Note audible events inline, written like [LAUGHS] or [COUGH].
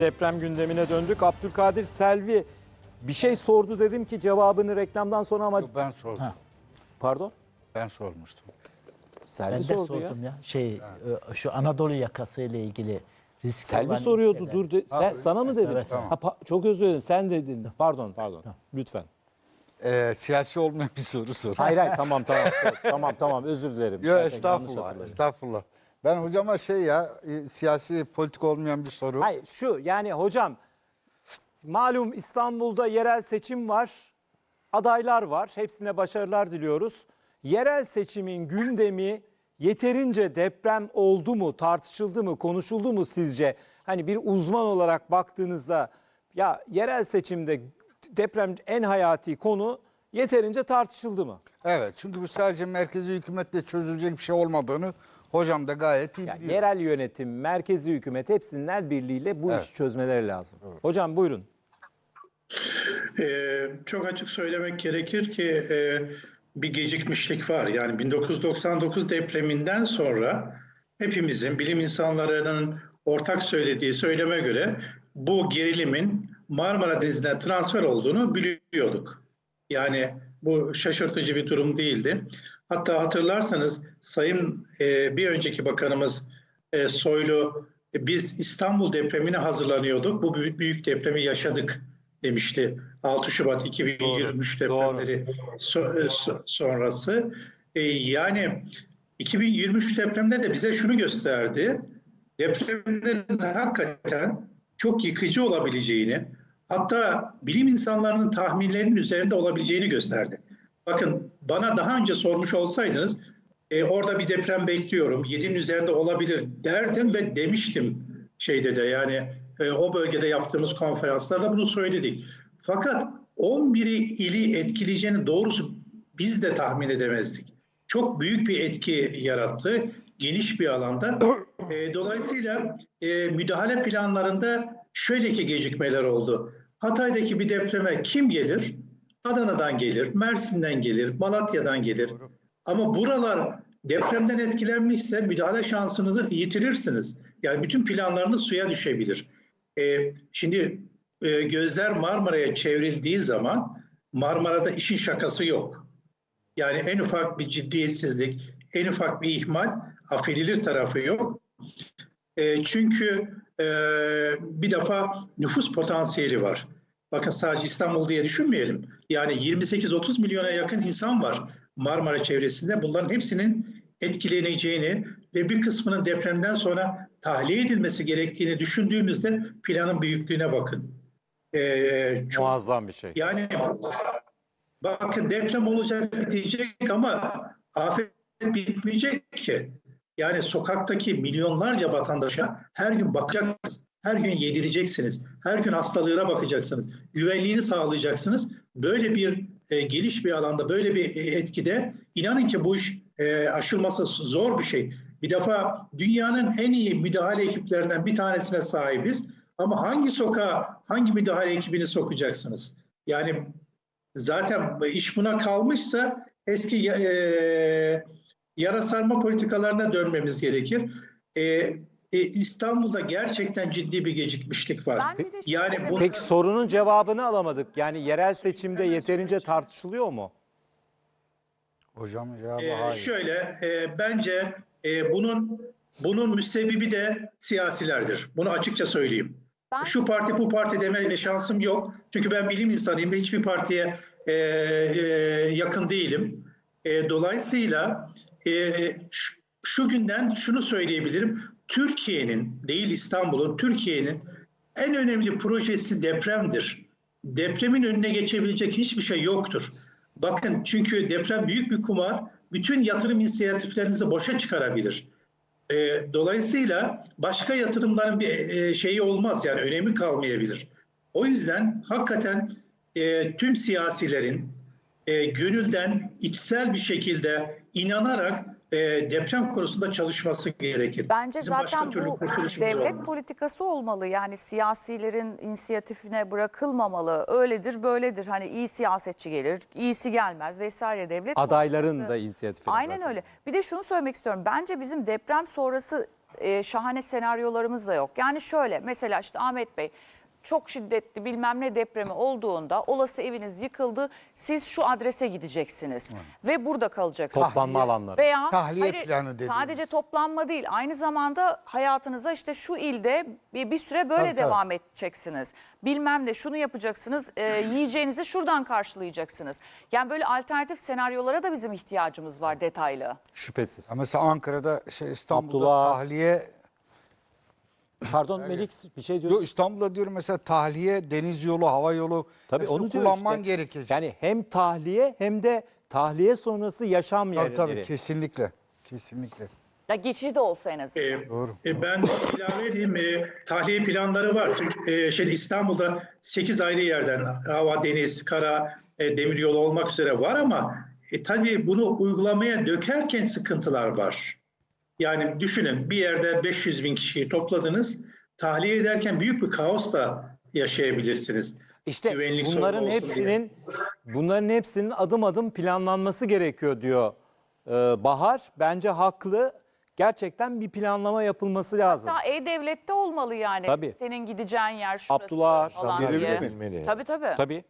Deprem gündemine döndük. Abdülkadir Selvi bir şey sordu dedim ki cevabını reklamdan sonra ama Yok, Ben sordum. Ha. pardon. Ben sormuştum. Selvi Ben de sordu sordum ya. ya. Şey e, şu Anadolu yakası ile ilgili risk Selvi olan soruyordu şeyler. dur de- sen, sana mı dedim? Evet, Ha, pa- çok özür dilerim sen dedin. Pardon pardon. Lütfen. Ee, siyasi olmayan bir soru sor. Hayır hayır tamam tamam [LAUGHS] tamam tamam özür dilerim. Yok yanlış estağfurullah. hatırladım. Estağfurullah. Ben hocama şey ya e, siyasi politik olmayan bir soru. Hayır şu yani hocam malum İstanbul'da yerel seçim var. Adaylar var. Hepsine başarılar diliyoruz. Yerel seçimin gündemi yeterince deprem oldu mu, tartışıldı mı, konuşuldu mu sizce? Hani bir uzman olarak baktığınızda ya yerel seçimde deprem en hayati konu yeterince tartışıldı mı? Evet çünkü bu sadece merkezi hükümetle çözülecek bir şey olmadığını hocam da gayet iyi Yani biliyor. yerel yönetim, merkezi hükümet hepsinin el birliğiyle bu Evet. işi çözmeleri lazım. Hocam buyurun. Ee, çok açık söylemek gerekir ki e, bir gecikmişlik var. Yani 1999 depreminden sonra hepimizin, bilim insanlarının ortak söylediği söyleme göre bu gerilimin Marmara Denizi'ne transfer olduğunu biliyorduk. Yani bu şaşırtıcı bir durum değildi. Hatta hatırlarsanız Sayın e, bir önceki bakanımız e, Soylu e, biz İstanbul depremine hazırlanıyorduk. Bu büyük, büyük depremi yaşadık demişti. 6 Şubat 2023 Doğru, depremleri so- e, so- sonrası. E, yani 2023 depremde de bize şunu gösterdi. Depremlerin hakikaten çok yıkıcı olabileceğini, hatta bilim insanlarının tahminlerinin üzerinde olabileceğini gösterdi. Bakın bana daha önce sormuş olsaydınız e, orada bir deprem bekliyorum, 7'nin üzerinde olabilir derdim ve demiştim şeyde de yani e, o bölgede yaptığımız konferanslarda bunu söyledik. Fakat 11 ili etkileyeceğini doğrusu biz de tahmin edemezdik. Çok büyük bir etki yarattı, geniş bir alanda. E, dolayısıyla e, müdahale planlarında şöyle ki gecikmeler oldu. Hatay'daki bir depreme kim gelir? Adana'dan gelir, Mersin'den gelir, Malatya'dan gelir. Ama buralar depremden etkilenmişse müdahale şansınızı yitirirsiniz. Yani bütün planlarınız suya düşebilir. Ee, şimdi e, gözler Marmara'ya çevrildiği zaman Marmara'da işin şakası yok. Yani en ufak bir ciddiyetsizlik, en ufak bir ihmal affedilir tarafı yok. E, çünkü e, bir defa nüfus potansiyeli var. Bakın sadece İstanbul diye düşünmeyelim. Yani 28-30 milyona yakın insan var Marmara çevresinde. Bunların hepsinin etkileneceğini ve bir kısmının depremden sonra tahliye edilmesi gerektiğini düşündüğümüzde planın büyüklüğüne bakın. E, çok Muazzam bir şey. yani bakın deprem olacak diyecek ama afet bitmeyecek ki. Yani sokaktaki milyonlarca vatandaşa her gün bakacaksınız. Her gün yedireceksiniz. Her gün hastalığına bakacaksınız. Güvenliğini sağlayacaksınız. Böyle bir e, geniş bir alanda, böyle bir e, etkide inanın ki bu iş e, aşılması zor bir şey. Bir defa dünyanın en iyi müdahale ekiplerinden bir tanesine sahibiz. Ama hangi sokağa, hangi müdahale ekibini sokacaksınız? Yani zaten iş buna kalmışsa eski e, yara sarma politikalarına dönmemiz gerekir. E, e, İstanbul'da gerçekten ciddi bir gecikmişlik var. Ben bir de Yani demek bu Peki sorunun cevabını alamadık. Yani yerel seçimde yeterince tartışılıyor mu? Hocamın cevabı Ee, hayır. şöyle e, bence e, bunun bunun müsebbibi de siyasilerdir. Bunu açıkça söyleyeyim. Ben- Şu parti bu parti deme şansım yok. Çünkü ben bilim insanıyım ve hiçbir partiye e, e, yakın değilim. E, dolayısıyla e, şu, şu günden şunu söyleyebilirim. Türkiye'nin değil İstanbul'un, Türkiye'nin en önemli projesi depremdir. Depremin önüne geçebilecek hiçbir şey yoktur. Bakın çünkü deprem büyük bir kumar. Bütün yatırım inisiyatiflerinizi boşa çıkarabilir. E, dolayısıyla başka yatırımların bir e, şeyi olmaz yani önemi kalmayabilir. O yüzden hakikaten e, tüm siyasilerin e, gönülden içsel bir şekilde inanarak e, deprem konusunda çalışması gerekir. Bence Bizim zaten bu devlet olmaz. politikası olmalı. Yani siyasilerin inisiyatifine bırakılmamalı. Öyledir, böyledir. Hani iyi siyasetçi gelir, iyisi gelmez vesaire devlet Adayların politikası- da inisiyatifini Aynen bırakın. öyle. Bir de şunu söylemek istiyorum. Bence bizim deprem sonrası e, şahane senaryolarımız da yok. Yani şöyle mesela işte Ahmet Bey çok şiddetli bilmem ne depremi olduğunda olası eviniz yıkıldı. Siz şu adrese gideceksiniz ve burada kalacaksınız. Toplanma alanları. Veya Tahliye hayır, planı dediğimiz. sadece toplanma değil aynı zamanda hayatınıza işte şu ilde bir, bir süre böyle Tabii, tabii. devam edeceksiniz. Bilmem ne şunu yapacaksınız e, yiyeceğinizi şuradan karşılayacaksınız. Yani böyle alternatif senaryolara da bizim ihtiyacımız var detaylı. Şüphesiz. Ya Mesela Ankara'da şey İstanbul'da Abdullah- tahliye Pardon Melik bir şey diyor. Yo, İstanbul'da diyorum mesela tahliye deniz yolu, hava yolu Tabii hepsini onu diyor kullanman işte. gerekecek. Yani hem tahliye hem de tahliye sonrası yaşam tabii yerleri. tabii kesinlikle. Kesinlikle. Ya geçici de olsa en azından. E, Doğru. e, ben ilave edeyim. E, tahliye planları var. E, şey, İstanbul'da 8 ayrı yerden hava, deniz, kara, e, demiryolu olmak üzere var ama e, tabii bunu uygulamaya dökerken sıkıntılar var. Yani düşünün bir yerde 500 bin kişiyi topladınız. Tahliye ederken büyük bir kaos da yaşayabilirsiniz. İşte Güvenlik bunların hepsinin bunların hepsinin adım adım planlanması gerekiyor diyor e, Bahar. Bence haklı. Gerçekten bir planlama yapılması lazım. Hatta E-Devlet'te olmalı yani. Tabii. Senin gideceğin yer şurası Abdullah falan Gelebilir diye. mi? Bilmeli. Tabii tabii. Tabii.